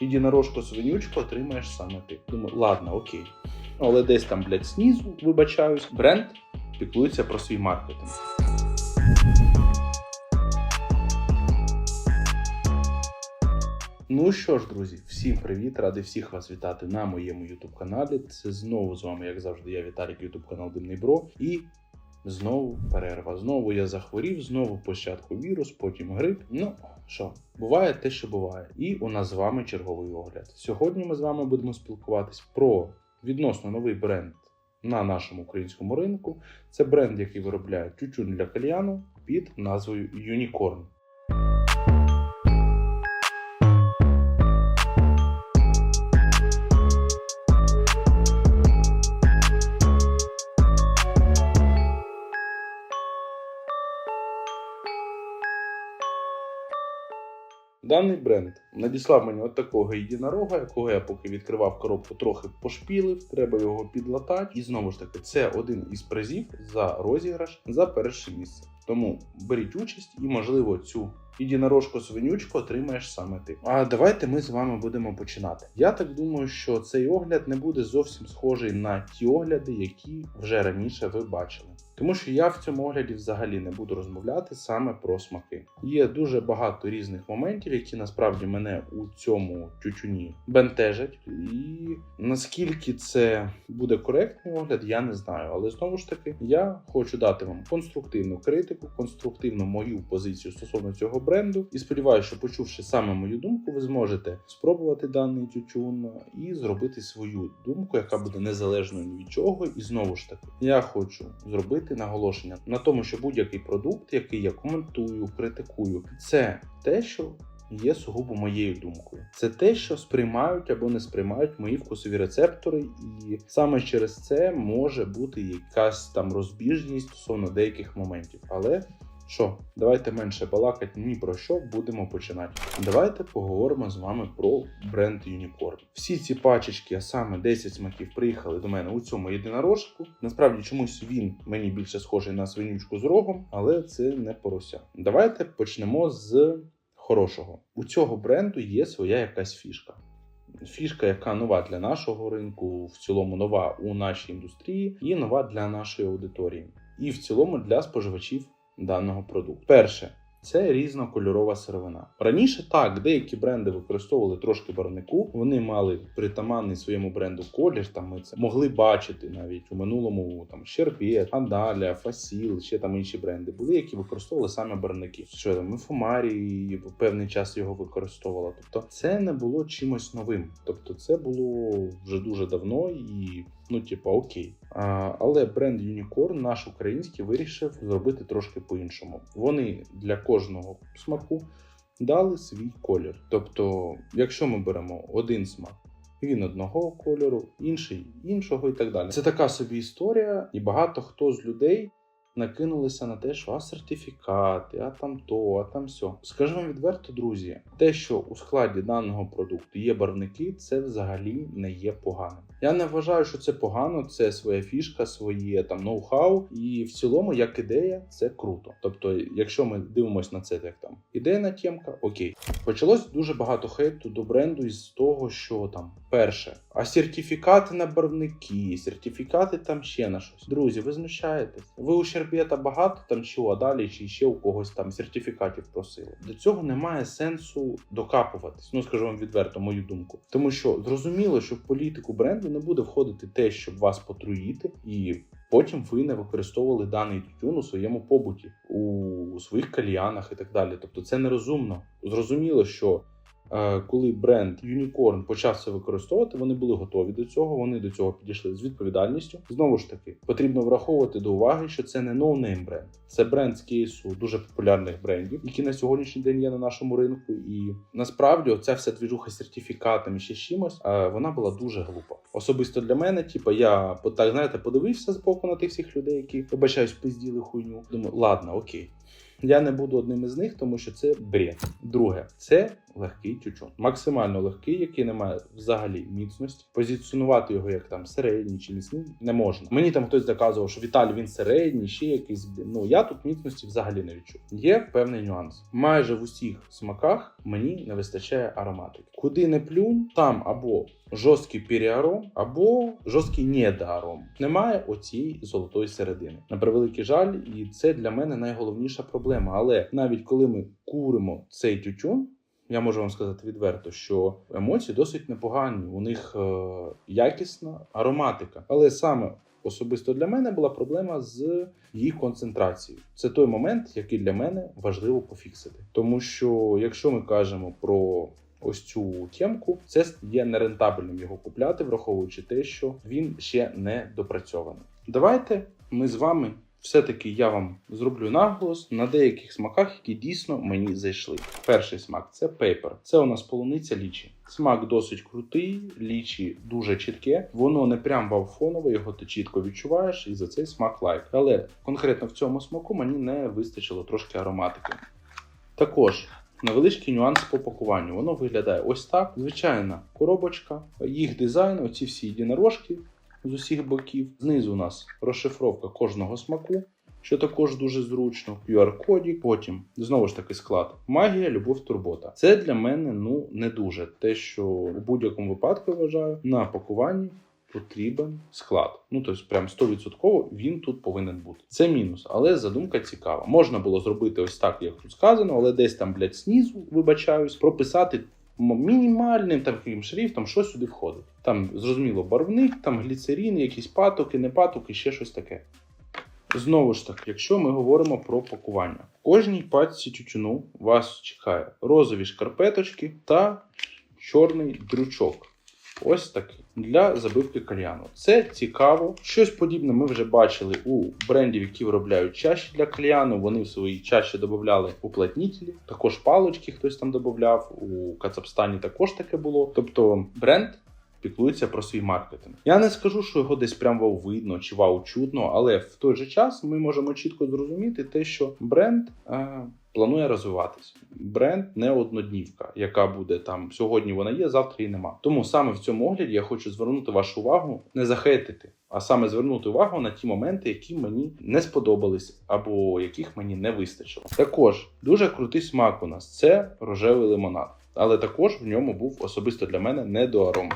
єдинорожку свинючку отримаєш саме ти. Думаю, ладно, окей. Але десь там, блядь, знизу, вибачаюсь, бренд піклується про свій маркетинг. Ну що ж, друзі, всім привіт! Радий всіх вас вітати на моєму YouTube каналі. Це знову з вами, як завжди, я Віталік, YouTube канал Димний Бро. І знову перерва. Знову я захворів, знову початку вірус, потім грип. Ну що, буває те, що буває. І у нас з вами черговий огляд. Сьогодні ми з вами будемо спілкуватись про відносно новий бренд на нашому українському ринку. Це бренд, який виробляє тютюн для кальяну під назвою Unicorn. Даний бренд надіслав мені от такого єдинорога, якого я поки відкривав коробку, трохи пошпілив, треба його підлатати. І знову ж таки, це один із призів за розіграш за перше місце. Тому беріть участь і, можливо, цю єдинорожку свинючку отримаєш саме ти. А давайте ми з вами будемо починати. Я так думаю, що цей огляд не буде зовсім схожий на ті огляди, які вже раніше ви бачили. Тому що я в цьому огляді взагалі не буду розмовляти саме про смаки. Є дуже багато різних моментів, які насправді мене у цьому тютюні бентежать. І наскільки це буде коректний огляд, я не знаю. Але знову ж таки, я хочу дати вам конструктивну критику, конструктивну мою позицію стосовно цього бренду. І сподіваюся, що почувши саме мою думку, ви зможете спробувати даний тютюн і зробити свою думку, яка буде незалежною від чого. І знову ж таки, я хочу зробити наголошення на тому, що будь-який продукт, який я коментую, критикую, це те, що. Є сугубо моєю думкою. Це те, що сприймають або не сприймають мої вкусові рецептори, і саме через це може бути якась там розбіжність стосовно деяких моментів. Але що, давайте менше балакати ні про що будемо починати. Давайте поговоримо з вами про бренд Unicorn. Всі ці пачечки, а саме 10 смаків, приїхали до мене у цьому єдинорожку. Насправді чомусь він мені більше схожий на свинючку з рогом, але це не порося. Давайте почнемо з хорошого. У цього бренду є своя якась фішка. Фішка, яка нова для нашого ринку, в цілому нова у нашій індустрії, і нова для нашої аудиторії, і в цілому для споживачів даного продукту. Перше. Це різнокольорова сировина. Раніше так, деякі бренди використовували трошки барвнику. Вони мали притаманний своєму бренду колір. Там ми це могли бачити навіть у минулому там Щербет, Андаля, Фасіл, ще там інші бренди були, які використовували саме барвники. Що там Мефомарі певний час його використовувала. Тобто, це не було чимось новим. Тобто, це було вже дуже давно і. Ну, типа, окей. Але бренд Unicorn, наш український, вирішив зробити трошки по-іншому. Вони для кожного смаку дали свій колір. Тобто, якщо ми беремо один смак, він одного кольору, інший іншого і так далі. Це така собі історія, і багато хто з людей. Накинулися на те, що а сертифікати, а там то, а там сьо. Скажу вам відверто, друзі, те, що у складі даного продукту є барвники, це взагалі не є поганим. Я не вважаю, що це погано, це своя фішка, своє там ноу-хау, і в цілому, як ідея, це круто. Тобто, якщо ми дивимося на це, як там ідейна тємка, окей. Почалось дуже багато хейту до бренду із того, що там перше, а сертифікати на барвники, сертифікати там ще на щось. Друзі, ви знущаєтесь. Ви у Щербета багато там чого, а далі чи ще у когось там сертифікатів просили. До цього немає сенсу докапуватись. Ну скажу вам відверто, мою думку. Тому що зрозуміло, що в політику бренду не буде входити те, щоб вас потруїти, і потім ви не використовували даний тютюн у своєму побуті, у своїх кальянах і так далі. Тобто це нерозумно. Зрозуміло, що. Е, Коли бренд Unicorn почав це використовувати, вони були готові до цього. Вони до цього підійшли з відповідальністю. Знову ж таки, потрібно враховувати до уваги, що це не ноунейм бренд, це бренд з кейсу дуже популярних брендів, які на сьогоднішній день є на нашому ринку. І насправді оця вся двіжуха з сертифікатами ще чимось, е, вона була дуже глупа. Особисто для мене, типу, я так знаєте, подивився з боку на тих всіх людей, які вибачаюсь, пизділи хуйню. Думаю, ладно, окей. Я не буду одним із них, тому що це бред. Друге, це легкий тютюн. Максимально легкий, який не має взагалі міцності. Позиціонувати його як там середній чи міцний не можна. Мені там хтось доказував, що Віталій він середній, ще якийсь. Ну я тут міцності взагалі не відчув. Є певний нюанс. Майже в усіх смаках мені не вистачає ароматики. Куди не плюнь, там або жорсткий періаром, або жорсткий недоаром. Немає оцієї золотої середини. На превеликий жаль, і це для мене найголовніша проблема. Але навіть коли ми куримо цей тютюн. Я можу вам сказати відверто, що емоції досить непогані. У них е, якісна ароматика. Але саме особисто для мене була проблема з їх концентрацією. Це той момент, який для мене важливо пофіксити. Тому що якщо ми кажемо про ось цю темку, це є нерентабельним його купляти, враховуючи те, що він ще не допрацьований. Давайте ми з вами. Все-таки я вам зроблю наголос на деяких смаках, які дійсно мені зайшли. Перший смак це пейпер. Це у нас полуниця лічі. Смак досить крутий, лічі дуже чітке. Воно не прям вавфонове, його ти чітко відчуваєш, і за цей смак лайк. Але конкретно в цьому смаку мені не вистачило трошки ароматики. Також невеличкий нюанс по пакуванню. Воно виглядає ось так. Звичайна коробочка, їх дизайн, оці всі єдинорожки з усіх боків. Знизу у нас розшифровка кожного смаку, що також дуже зручно. QR-кодік, потім знову ж таки склад. Магія, любов, турбота. Це для мене ну не дуже. Те, що у будь-якому випадку вважаю на пакуванні. Потрібен склад. Ну тобто, прям 100% він тут повинен бути. Це мінус, але задумка цікава. Можна було зробити ось так, як тут сказано, але десь там, блядь, знизу, вибачаюсь, прописати мінімальним таким шрифтом, що сюди входить. Там зрозуміло барвник, там гліцерін, якісь патоки, не патоки, ще щось таке. Знову ж таки, якщо ми говоримо про пакування, в кожній пачці тютюну вас чекає розові шкарпеточки та чорний дрючок. Ось такий для забивки кальяну. Це цікаво. Щось подібне ми вже бачили у брендів, які виробляють чаші для кальяну. Вони в свої чаші додавали уплотнітелі, також палочки хтось там додавав. У Кацапстані також таке було. Тобто бренд піклується про свій маркетинг. Я не скажу, що його десь прям вау видно чи вау чутно, але в той же час ми можемо чітко зрозуміти те, що бренд. Е- Планує розвиватись. Бренд не одноднівка, яка буде там сьогодні. Вона є, завтра її нема. Тому саме в цьому огляді я хочу звернути вашу увагу, не захейтити, а саме звернути увагу на ті моменти, які мені не сподобались або яких мені не вистачило. Також дуже крутий смак у нас це рожевий лимонад, але також в ньому був особисто для мене недоаром.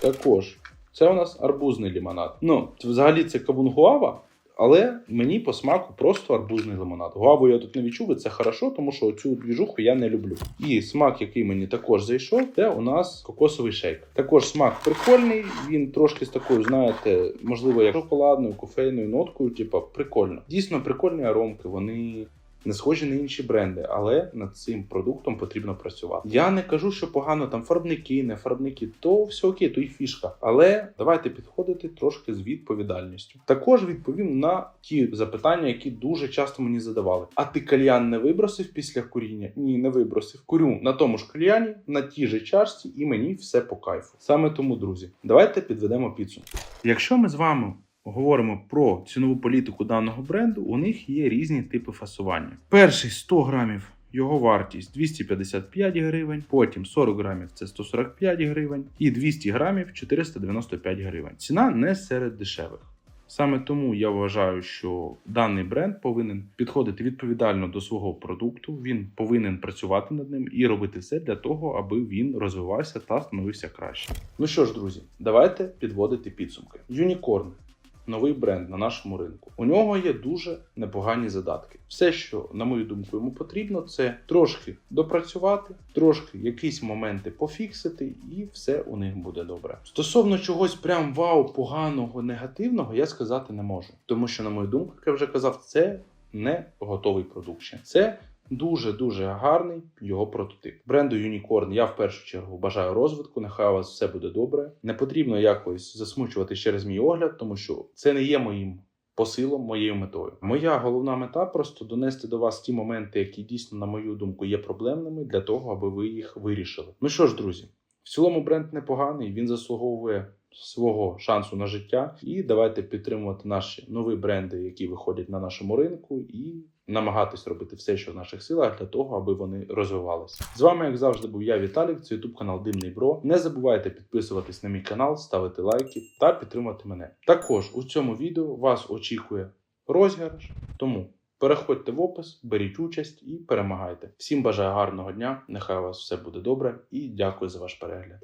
Також це у нас арбузний лимонад. Ну взагалі це кавун гуава. Але мені по смаку просто арбузний лимонад. Гуаву я тут не відчув, і це хорошо, тому що цю двіжуху я не люблю. І смак, який мені також зайшов, це у нас кокосовий шейк. Також смак прикольний, він трошки з такою, знаєте, можливо, як шоколадною, кофейною ноткою, типа прикольно. Дійсно, прикольні аромки, вони. Не схожі на інші бренди, але над цим продуктом потрібно працювати. Я не кажу, що погано там фарбники, не фарбники, то все окей, то й фішка. Але давайте підходити трошки з відповідальністю. Також відповім на ті запитання, які дуже часто мені задавали. А ти кальян не вибросив після куріння? Ні, не вибросив. Курю на тому ж кальяні, на тій же чашці, і мені все по кайфу. Саме тому, друзі, давайте підведемо підсумки. Якщо ми з вами говоримо про цінову політику даного бренду, у них є різні типи фасування. Перший 100 грамів. Його вартість 255 гривень, потім 40 грамів це 145 гривень, і 200 грамів 495 гривень. Ціна не серед дешевих. Саме тому я вважаю, що даний бренд повинен підходити відповідально до свого продукту. Він повинен працювати над ним і робити все для того, аби він розвивався та становився краще. Ну що ж, друзі, давайте підводити підсумки. Юнікорн новий бренд на нашому ринку. У нього є дуже непогані задатки. Все, що, на мою думку, йому потрібно, це трошки допрацювати, трошки якісь моменти пофіксити, і все у них буде добре. Стосовно чогось прям вау, поганого, негативного, я сказати не можу. Тому що, на мою думку, як я вже казав, це не готовий продукт. Це Дуже дуже гарний його прототип. Бренду Unicorn я в першу чергу бажаю розвитку. Нехай у вас все буде добре. Не потрібно якось засмучувати через мій огляд, тому що це не є моїм посилом, моєю метою. Моя головна мета просто донести до вас ті моменти, які дійсно, на мою думку, є проблемними для того, аби ви їх вирішили. Ну що ж, друзі, в цілому бренд непоганий, він заслуговує свого шансу на життя. І давайте підтримувати наші нові бренди, які виходять на нашому ринку, і намагатись робити все, що в наших силах, для того, аби вони розвивалися. З вами, як завжди, був я, Віталік. Це ютуб канал Димний Бро. Не забувайте підписуватись на мій канал, ставити лайки та підтримати мене. Також у цьому відео вас очікує розіграш, тому. Переходьте в опис, беріть участь і перемагайте. Всім бажаю гарного дня. Нехай у вас все буде добре і дякую за ваш перегляд.